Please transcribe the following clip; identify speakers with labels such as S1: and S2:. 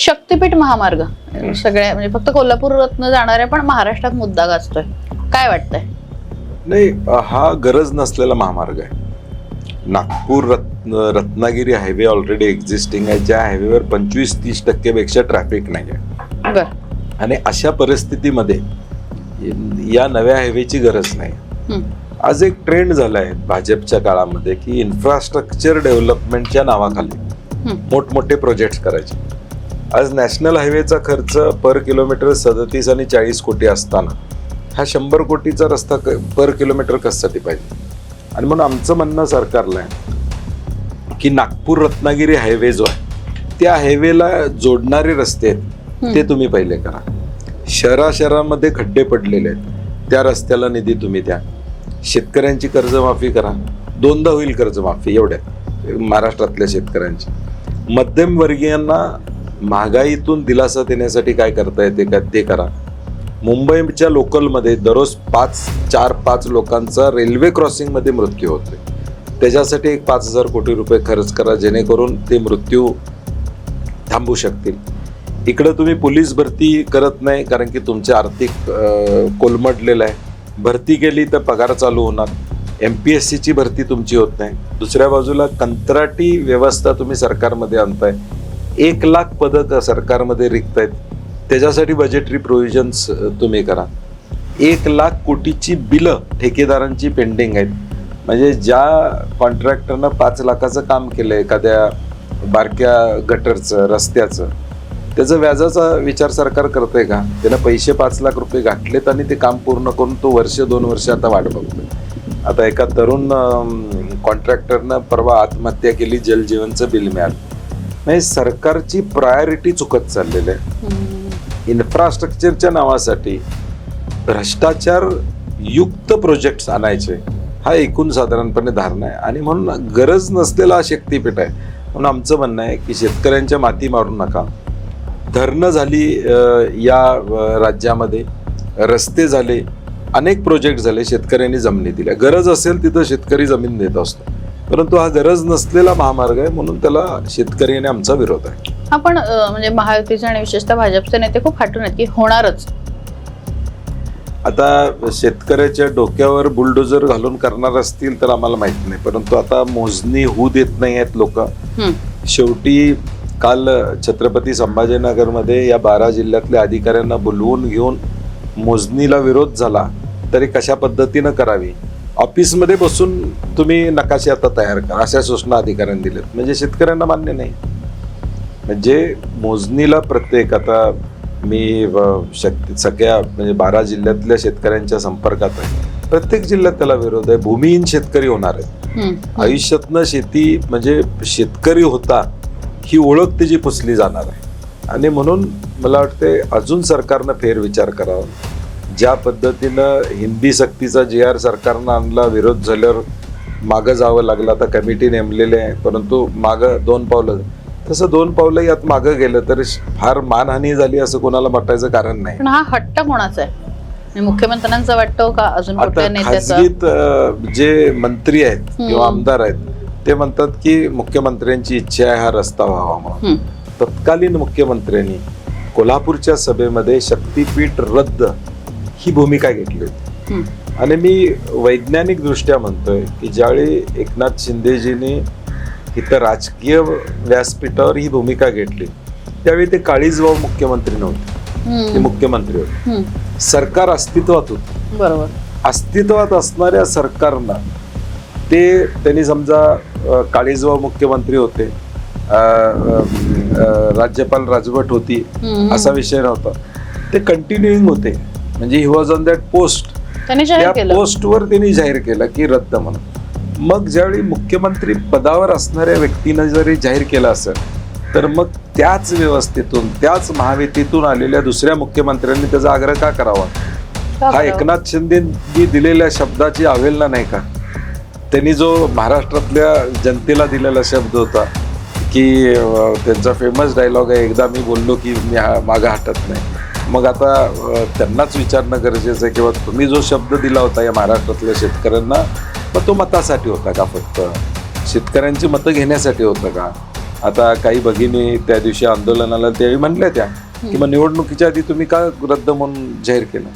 S1: शक्तीपीठ महामार्ग. सगळ्या म्हणजे फक्त कोल्हापूर रत्न जाणाऱ्या पण महाराष्ट्रात मुद्दा गाजतोय. काय वाटतंय?
S2: नाही हा गरज नसलेला महामार्ग आहे. नागपूर रत्न रत्नागिरी हायवे ऑलरेडी एक्झिस्टिंग आहे. ज्या हायवेवर पंचवीस तीस टक्केपेक्षा ट्रॅफिक नाही आहे
S1: बर.
S2: आणि अशा परिस्थितीमध्ये या नव्या हायवेची गरज नाही. आज एक ट्रेंड झाला आहे भाजपच्या काळामध्ये की इन्फ्रास्ट्रक्चर डेव्हलपमेंटच्या नावाखाली. मोठमोठे प्रोजेक्ट्स करायचे. आज नॅशनल हायवेचा खर्च पर किलोमीटर सदतीस आणि चाळीस कोटी असताना हा शंभर कोटीचा रस्ता क- पर किलोमीटर कशासाठी पाहिजे? आणि म्हणून आमचं म्हणणं सरकारला आहे की नागपूर रत्नागिरी हायवे जो आहे त्या हायवेला जोडणारे रस्ते आहेत ते तुम्ही पहिले करा. शहरा शहरामध्ये खड्डे पडलेले आहेत त्या रस्त्याला निधी तुम्ही द्या. शेतकऱ्यांची कर्जमाफी करा. दोनदा होईल कर्जमाफी एवढ्या. महाराष्ट्रातल्या शेतकऱ्यांची. मध्यमवर्गीयांना महागाईतून दिलासा देण्यासाठी काय करता येते का ते करा. मुंबईच्या लोकलमध्ये दररोज पाच चार पाच लोकांचा रेल्वे क्रॉसिंगमध्ये मृत्यू होतोय. त्याच्यासाठी एक पाच हजार कोटी रुपये खर्च करा जेणेकरून ते मृत्यू थांबू शकतील. इकडं तुम्ही पोलीस भरती करत नाही कारण की तुमचे आर्थिक कोलमडलेलं आहे. भरती केली तर पगार चालू होणार. एम पी एस सीची भरती तुमची होत नाही. दुसऱ्या बाजूला कंत्राटी व्यवस्था तुम्ही सरकारमध्ये आणताय. एक लाख पदक सरकारमध्ये रिक्त आहेत त्याच्यासाठी बजेटरी प्रोव्हिजन्स तुम्ही करा. एक लाख कोटीची बिलं ठेकेदारांची पेंडिंग आहेत. म्हणजे ज्या कॉन्ट्रॅक्टरनं पाच लाखाचं काम केलं एखाद्या बारक्या गटरचं रस्त्याचं त्याचं व्याजाचा विचार सरकार करतंय का? त्यानं पैसे पाच लाख रुपये घातलेत आणि ते काम पूर्ण करून तो वर्ष दोन वर्ष आता वाट बघतोय. आता एका तरुण कॉन्ट्रॅक्टरनं परवा आत्महत्या केली जलजीवनचं बिल मिळालं. नाही सरकारची प्रायोरिटी चुकत चाललेली आहे. इन्फ्रास्ट्रक्चरच्या नावासाठी भ्रष्टाचार युक्त प्रोजेक्ट्स आणायचे हा एकूण साधारणपणे धारणा आहे. आणि म्हणून गरज नसलेला हा शक्तीपीठ आहे. म्हणून आमचं म्हणणं आहे की शेतकऱ्यांच्या माती मारू नका. धरणं झाली या राज्यामध्ये रस्ते झाले अनेक प्रोजेक्ट झाले शेतकऱ्यांनी जमिनी दिल्या. गरज असेल तिथं शेतकरी जमीन देत असतो. परंतु हा गरज नसलेला महामार्ग आहे म्हणून त्याला शेतकरी आणि आमचा विरोध आहे.
S1: पण अं, म्हणजे महायुतीचे आणि विशेषतः भाजपचे नेते खूप हटून आहेत की होणारच.
S2: आता शेतकऱ्याच्या डोक्यावर बुलडोजर घालून करणार असतील तर आम्हाला माहीत नाही परंतु आता मोजणी होऊ देत नाही आहेत लोक. शेवटी काल छत्रपती संभाजीनगरमध्ये या बारा जिल्ह्यातल्या अधिकाऱ्यांना बोलवून घेऊन मोजणीला विरोध झाला तरी कशा पद्धतीनं करावी? ऑफिसमध्ये बसून तुम्ही नकाशे आता तयार करा अशा सूचना अधिकाऱ्यांनी दिल्यात. म्हणजे शेतकऱ्यांना मान्य नाही. म्हणजे मोजणीला प्रत्येक आता मी शक्ती सगळ्या म्हणजे बारा जिल्ह्यातल्या शेतकऱ्यांच्या संपर्कात आहे. प्रत्येक जिल्ह्यात त्याला विरोध आहे. भूमिहीन शेतकरी होणार आहे. आयुष्यातनं शेती म्हणजे शेतकरी होता ही ओळख त्याची पुसली जाणार आहे. आणि म्हणून मला वाटते अजून सरकारनं फेरविचार करावा. ज्या पद्धतीनं हिंदी सक्तीचा जी आर सरकारनं आणला विरोध झाल्यावर मागं जावं लागलं. आता कमिटी नेमलेली आहे परंतु मागं दोन पावलं. तसं दोन पावलं यात मागं गेलं तरी फार मानहानी झाली असं कोणाला म्हटायचं कारण नाही.
S1: पण हा हट्ट कोणाचा आहे? मुख्यमंत्र्यांचा वाटतो का अजून
S2: खासगीत जे मंत्री आहेत. किंवा आमदार आहेत ते म्हणतात की मुख्यमंत्र्यांची इच्छा आहे हा रस्ता व्हावा म्हणून. तत्कालीन मुख्यमंत्र्यांनी कोल्हापूरच्या सभेमध्ये शक्तीपीठ रद्द ही भूमिका घेतली होती. आणि मी वैज्ञानिक दृष्ट्या म्हणतोय की ज्यावेळी एकनाथ शिंदेजींनी इथं राजकीय व्यासपीठावर ही भूमिका घेतली त्यावेळी ते काळीजबाब मुख्यमंत्री नव्हते ते. मुख्यमंत्री होते. सरकार अस्तित्वात होतं
S1: बरोबर
S2: अस्तित्वात असणाऱ्या सरकारनं ते त्यांनी समजा अ, काळीजबाब मुख्यमंत्री होते राज्यपाल राजवट होती. असा विषय नव्हता ते कंटिन्युईंग होते म्हणजे he was on that post त्या पोस्टवर त्यांनी जाहीर केलं की रद्द म्हणून. मग ज्यावेळी मुख्यमंत्री पदावर असणाऱ्या व्यक्तीनं जरी जाहीर केलं असेल तर मग त्याच व्यवस्थेतून त्याच महायुतीतून आलेल्या दुसऱ्या मुख्यमंत्र्यांनी त्याचा आग्रह का करावा? हा? एकनाथ शिंदेनी दिलेल्या शब्दाची अवहेलना नाही का? त्यांनी जो महाराष्ट्रातल्या जनतेला दिलेला शब्द होता की त्यांचा फेमस डायलॉग आहे एकदा मी बोललो की मी हा- मागं हटत नाही. मग आता त्यांनाच विचारणं गरजेचं आहे किंवा तुम्ही जो शब्द दिला होता या महाराष्ट्रातल्या शेतकऱ्यांना मग तो मतासाठी होता का फक्त? शेतकऱ्यांची मतं घेण्यासाठी होतं का? आता काही भगिनी त्या दिवशी आंदोलनाला त्यावेळी म्हणल्या त्या किंवा मग निवडणुकीच्या आधी तुम्ही का रद्द म्हणून जाहीर केलं?